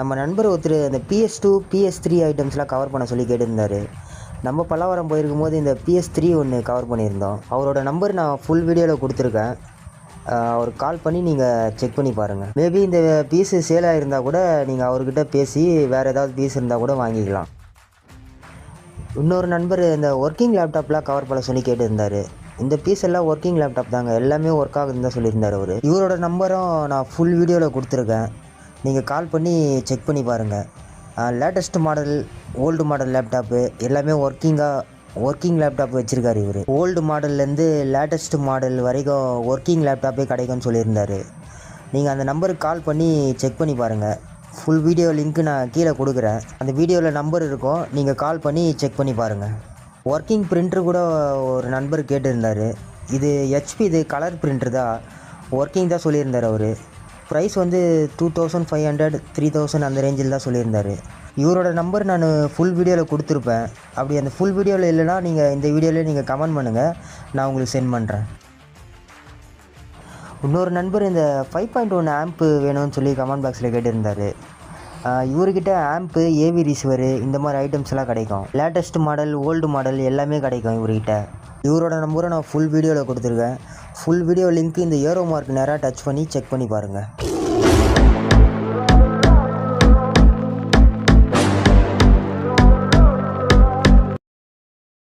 நம்ம நண்பர் ஒருத்தர் அந்த பிஎஸ் டூ பிஎஸ் த்ரீ ஐட்டம்ஸ்லாம் கவர் பண்ண சொல்லி கேட்டிருந்தார். நம்ம பல்லாவரம் போயிருக்கும் போது இந்த பிஎஸ் த்ரீ ஒன்று கவர் பண்ணியிருந்தோம். அவரோட நம்பர் நான் ஃபுல் வீடியோவில் கொடுத்துருக்கேன். அவர் அவருக்கு கால் பண்ணி நீங்கள் செக் பண்ணி பாருங்கள் மேபி இந்த பீஸு சேல் ஆகிருந்தால் கூட நீங்கள் அவர்கிட்ட பேசி வேறு ஏதாவது பீஸ் இருந்தால் கூட வாங்கிக்கலாம். இன்னொரு நண்பர் இந்த ஒர்க்கிங் லேப்டாப்லாம் கவர் பண்ண சொல்லி கேட்டிருந்தார். இந்த பீஸ் எல்லாம் ஒர்க்கிங் லேப்டாப் தாங்க. எல்லாமே ஒர்க் ஆகுதுன்னு தான் சொல்லியிருந்தார் அவர். இவரோட நம்பரும் நான் ஃபுல் வீடியோவில் கொடுத்துருக்கேன். நீங்கள் கால் பண்ணி செக் பண்ணி பாருங்கள் latest model old model laptop எல்லாமே ஒர்க்கிங்காக ஒர்க்கிங் லேப்டாப் வச்சுருக்காரு இவர். ஓல்டு மாடல்லேருந்து லேட்டஸ்ட் மாடல் வரைக்கும் ஒர்க்கிங் லேப்டாப்பே கிடைக்கும்னு சொல்லியிருந்தாரு. நீங்கள் அந்த நம்பருக்கு கால் பண்ணி செக் பண்ணி பாருங்கள் ஃபுல் வீடியோ லிங்க்கு நான் கீழே கொடுக்குறேன். அந்த வீடியோவில் நம்பர் இருக்கும். நீங்கள் கால் பண்ணி செக் பண்ணி பாருங்கள் ஒர்க்கிங் பிரிண்ட்ரு கூட ஒரு நண்பர் கேட்டிருந்தார். இது ஹெச்பி இது கலர் பிரிண்ட்ரு தான். ஒர்க்கிங் தான் சொல்லியிருந்தார் அவர். ப்ரைஸ் வந்து two thousand five hundred three thousand அந்த ரேஞ்சில் தான் சொல்லியிருந்தார். இவரோட நம்பர் நான் ஃபுல் வீடியோவில் கொடுத்துருப்பேன். அப்படி அந்த ஃபுல் வீடியோவில் இல்லைன்னா நீங்கள் இந்த வீடியோவிலே நீங்கள் கமெண்ட் பண்ணுங்கள் நான் உங்களுக்கு சென்ட் பண்ணுறேன் இன்னொரு நண்பர் இந்த ஃபைவ் பாயிண்ட் ஒன் ஆம்ப்பு வேணும்னு சொல்லி கமெண்ட் பாக்ஸில் கேட்டிருந்தார். இவர்கிட்ட ஆம்ப்பு ஏவி ரிசீவரு இந்த மாதிரி ஐட்டம்ஸ் எல்லாம் கிடைக்கும். லேட்டஸ்ட் மாடல் ஓல்டு மாடல் எல்லாமே கிடைக்கும் இவர்கிட்ட. இவரோட நம்பரை நான் ஃபுல் வீடியோவில் கொடுத்துருக்கேன். ஃபுல் வீடியோ லிங்க் இந்த ஏரோ மார்க் நேராக டச் பண்ணி செக் பண்ணி பாருங்கள்